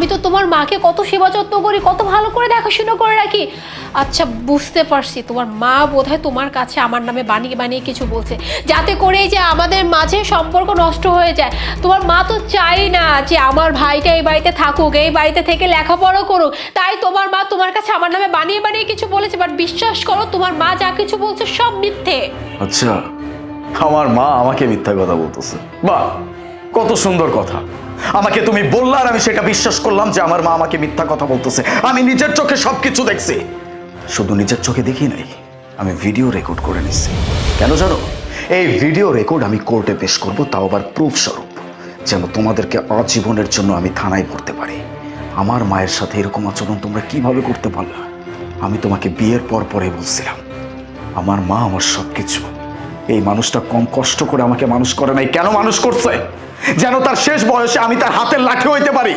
আমি তো তোমার মাকে কত সেবা যত্ন করি, কত ভালো করে দেখাশুনো করে রাখি। আচ্ছা বুঝতে পারছি, তোমার মা বোধহয় তোমার কাছে আমার নামে বানিয়ে বানিয়ে কিছু বলছে। যাতে করে যে আমাদের মাঝে সম্পর্ক নষ্ট হয়ে যায়। তোমার মা তো চাই না যে আমার ভাইটা এই বাড়িতে থাকুক, এই বাড়িতে থেকে লেখাপড়া করুক। তাই তোমার মা তোমার কাছে আমার নামে বানিয়ে বানিয়ে কিছু বলেছে বাট বিশ্বাস করো, তোমার মা যা কিছু বলছে সব মিথ্যে। আচ্ছা আমার মা আমাকে মিথ্যা কথা বলতেছে। বাহ, কত সুন্দর কথা। আমাকে তুমি বললা আর আমি সেটা বিশ্বাস করলাম যে আমার মা আমাকে মিথ্যা কথা বলতেছে। আমি নিজের চোখে সবকিছু দেখছি। শুধু নিজের চোখে দেখি নাই, আমি ভিডিও রেকর্ড করে নিচ্ছি কেন জানো? এই ভিডিও রেকর্ড আমি কোর্টে পেশ করব, তাও আবার প্রুফ স্বরূপ। যেন তোমাদেরকে আজীবনের জন্য আমি থানায় ভরতে পারি। আমার মায়ের সাথে এরকম আচরণ তোমরা কীভাবে করতে পারলা? আমি তোমাকে বিয়ের পর পরে বলছিলাম। আমার মা আমার সবকিছু। এই মানুষটা কম কষ্ট করে আমাকে মানুষ করে নাই। কেন মানুষ করছে? যেন তার শেষ বয়সে আমি তার হাতের লাঠি হইতে পারি।